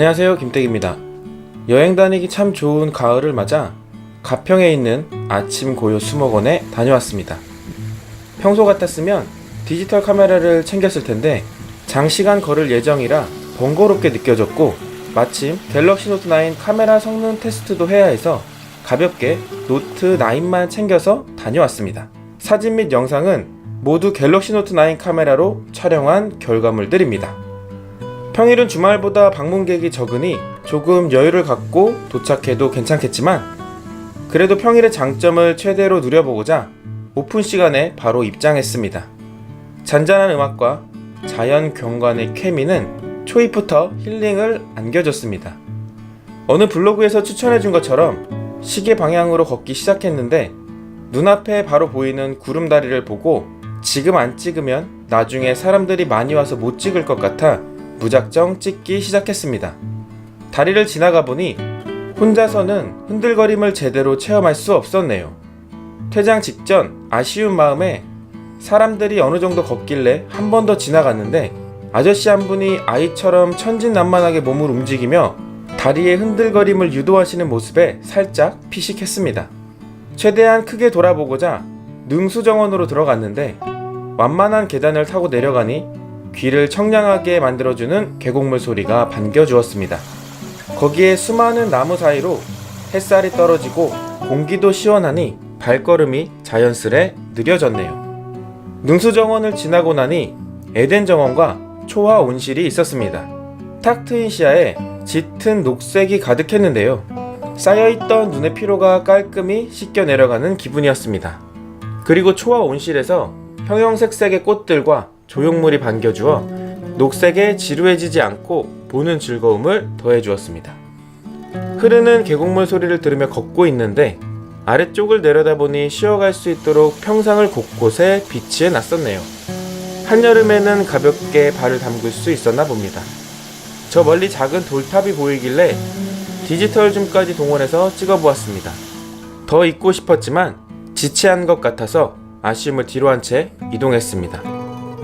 안녕하세요 김택입니다. 여행 다니기 참 좋은 가을을 맞아 가평에 있는 아침 고요 수목원에 다녀왔습니다. 평소 같았으면 디지털 카메라를 챙겼을 텐데 장시간 걸을 예정이라 번거롭게 느껴졌고 마침 갤럭시 노트 9 카메라 성능 테스트도 해야 해서 가볍게 노트 9만 챙겨서 다녀왔습니다. 사진 및 영상은 모두 갤럭시 노트 9 카메라로 촬영한 결과물들입니다. 평일은 주말보다 방문객이 적으니 조금 여유를 갖고 도착해도 괜찮겠지만 그래도 평일의 장점을 최대로 누려보고자 오픈 시간에 바로 입장했습니다. 잔잔한 음악과 자연 경관의 케미는 초입부터 힐링을 안겨줬습니다. 어느 블로그에서 추천해준 것처럼 시계 방향으로 걷기 시작했는데 눈앞에 바로 보이는 구름다리를 보고 지금 안 찍으면 나중에 사람들이 많이 와서 못 찍을 것 같아 무작정 찍기 시작했습니다. 다리를 지나가 보니 혼자서는 흔들거림을 제대로 체험할 수 없었네요. 퇴장 직전 아쉬운 마음에 사람들이 어느 정도 걷길래 한 번 더 지나갔는데 아저씨 한 분이 아이처럼 천진난만하게 몸을 움직이며 다리의 흔들거림을 유도하시는 모습에 살짝 피식했습니다. 최대한 크게 돌아보고자 능수정원으로 들어갔는데 완만한 계단을 타고 내려가니 귀를 청량하게 만들어주는 계곡물 소리가 반겨주었습니다. 거기에 수많은 나무 사이로 햇살이 떨어지고 공기도 시원하니 발걸음이 자연스레 느려졌네요. 능수정원을 지나고 나니 에덴 정원과 초화 온실이 있었습니다. 탁 트인 시야에 짙은 녹색이 가득했는데요. 쌓여있던 눈의 피로가 깔끔히 씻겨 내려가는 기분이었습니다. 그리고 초화 온실에서 형형색색의 꽃들과 조형물이 반겨주어 녹색에 지루해지지 않고 보는 즐거움을 더해주었습니다. 흐르는 계곡물 소리를 들으며 걷고 있는데 아래쪽을 내려다보니 쉬어갈 수 있도록 평상을 곳곳에 비치해 놨었네요. 한여름에는 가볍게 발을 담글 수 있었나 봅니다. 저 멀리 작은 돌탑이 보이길래 디지털 줌까지 동원해서 찍어보았습니다. 더 있고 싶었지만 지체한 것 같아서 아쉬움을 뒤로 한 채 이동했습니다.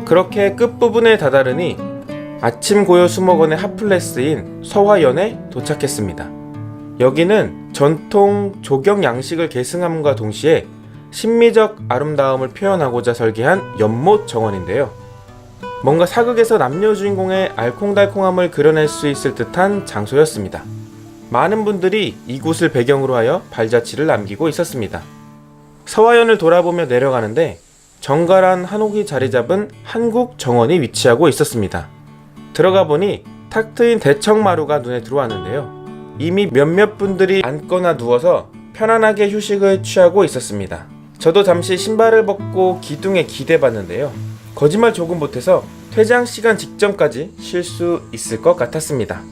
그렇게 끝부분에 다다르니 아침 고요 수목원의 핫플레스인 서화연에 도착했습니다. 여기는 전통 조경 양식을 계승함과 동시에 심미적 아름다움을 표현하고자 설계한 연못 정원인데요. 뭔가 사극에서 남녀 주인공의 알콩달콩함을 그려낼 수 있을 듯한 장소였습니다. 많은 분들이 이곳을 배경으로 하여 발자취를 남기고 있었습니다. 서화연을 돌아보며 내려가는데 정갈한 한옥이 자리 잡은 한국 정원이 위치하고 있었습니다. 들어가 보니 탁 트인 대청마루가 눈에 들어왔는데요. 이미 몇몇 분들이 앉거나 누워서 편안하게 휴식을 취하고 있었습니다. 저도 잠시 신발을 벗고 기둥에 기대봤는데요. 거짓말 조금 못해서 퇴장 시간 직전까지 쉴 수 있을 것 같았습니다.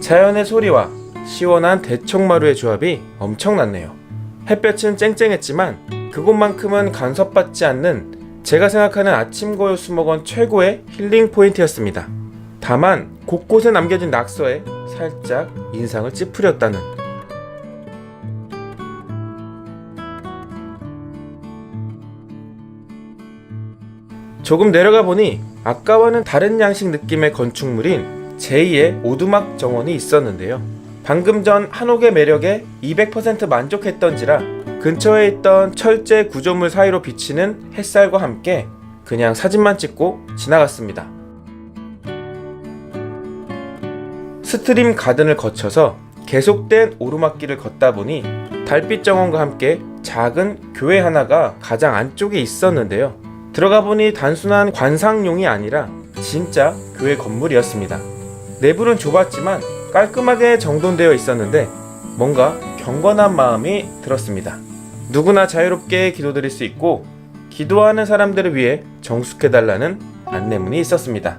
자연의 소리와 시원한 대청마루의 조합이 엄청났네요. 햇볕은 쨍쨍했지만 그곳만큼은 간섭받지 않는 제가 생각하는 아침 고요 수목원 최고의 힐링 포인트였습니다. 다만 곳곳에 남겨진 낙서에 살짝 인상을 찌푸렸다는 조금 내려가 보니 아까와는 다른 양식 느낌의 건축물인 제2의 오두막 정원이 있었는데요. 방금 전 한옥의 매력에 200% 만족했던지라 근처에 있던 철제 구조물 사이로 비치는 햇살과 함께 그냥 사진만 찍고 지나갔습니다. 스트림 가든을 거쳐서 계속된 오르막길을 걷다 보니 달빛 정원과 함께 작은 교회 하나가 가장 안쪽에 있었는데요. 들어가 보니 단순한 관상용이 아니라 진짜 교회 건물이었습니다. 내부는 좁았지만 깔끔하게 정돈되어 있었는데 뭔가 경건한 마음이 들었습니다. 누구나 자유롭게 기도드릴 수 있고 기도하는 사람들을 위해 정숙해달라는 안내문이 있었습니다.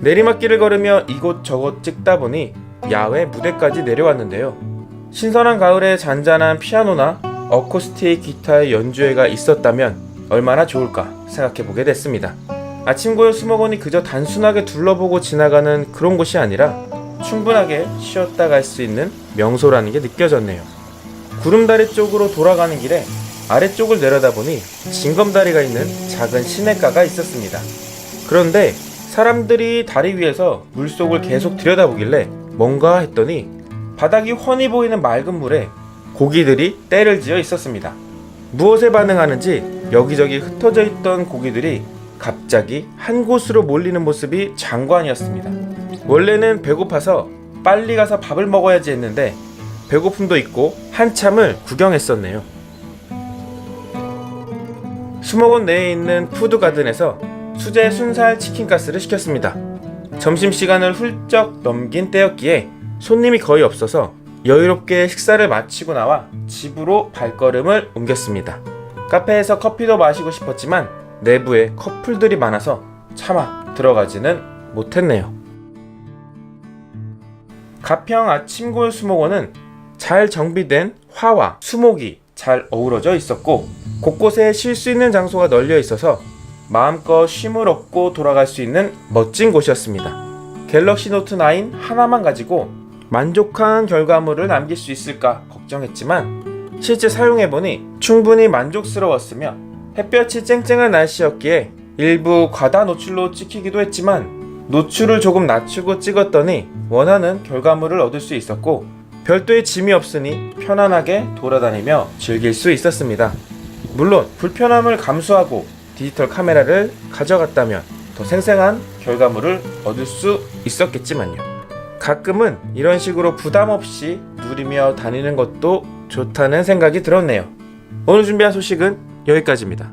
내리막길을 걸으며 이곳저곳 찍다 보니 야외 무대까지 내려왔는데요. 신선한 가을에 잔잔한 피아노나 어쿠스틱 기타의 연주회가 있었다면 얼마나 좋을까 생각해보게 됐습니다. 아침 고요 수목원이 그저 단순하게 둘러보고 지나가는 그런 곳이 아니라 충분하게 쉬었다 갈 수 있는 명소라는 게 느껴졌네요. 구름다리 쪽으로 돌아가는 길에 아래쪽을 내려다보니 징검다리가 있는 작은 시냇가가 있었습니다. 그런데 사람들이 다리 위에서 물속을 계속 들여다보길래 뭔가 했더니 바닥이 훤히 보이는 맑은 물에 고기들이 때를 지어 있었습니다. 무엇에 반응하는지 여기저기 흩어져 있던 고기들이 갑자기 한 곳으로 몰리는 모습이 장관이었습니다. 원래는 배고파서 빨리 가서 밥을 먹어야지 했는데 배고픔도 있고 한참을 구경했었네요. 수목원 내에 있는 푸드가든에서 수제 순살 치킨가스를 시켰습니다. 점심시간을 훌쩍 넘긴 때였기에 손님이 거의 없어서 여유롭게 식사를 마치고 나와 집으로 발걸음을 옮겼습니다. 카페에서 커피도 마시고 싶었지만 내부에 커플들이 많아서 차마 들어가지는 못했네요. 가평 아침골 수목원은 잘 정비된 화와 수목이 잘 어우러져 있었고 곳곳에 쉴 수 있는 장소가 널려 있어서 마음껏 쉼을 얻고 돌아갈 수 있는 멋진 곳이었습니다. 갤럭시 노트 9 하나만 가지고 만족한 결과물을 남길 수 있을까 걱정했지만 실제 사용해보니 충분히 만족스러웠으며 햇볕이 쨍쨍한 날씨였기에 일부 과다 노출로 찍히기도 했지만 노출을 조금 낮추고 찍었더니 원하는 결과물을 얻을 수 있었고 별도의 짐이 없으니 편안하게 돌아다니며 즐길 수 있었습니다. 물론 불편함을 감수하고 디지털 카메라를 가져갔다면 더 생생한 결과물을 얻을 수 있었겠지만요. 가끔은 이런 식으로 부담 없이 누리며 다니는 것도 좋다는 생각이 들었네요. 오늘 준비한 소식은 여기까지입니다.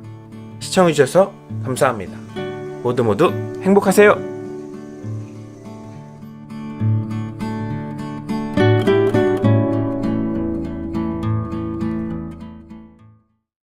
시청해주셔서 감사합니다. 모두 모두 행복하세요.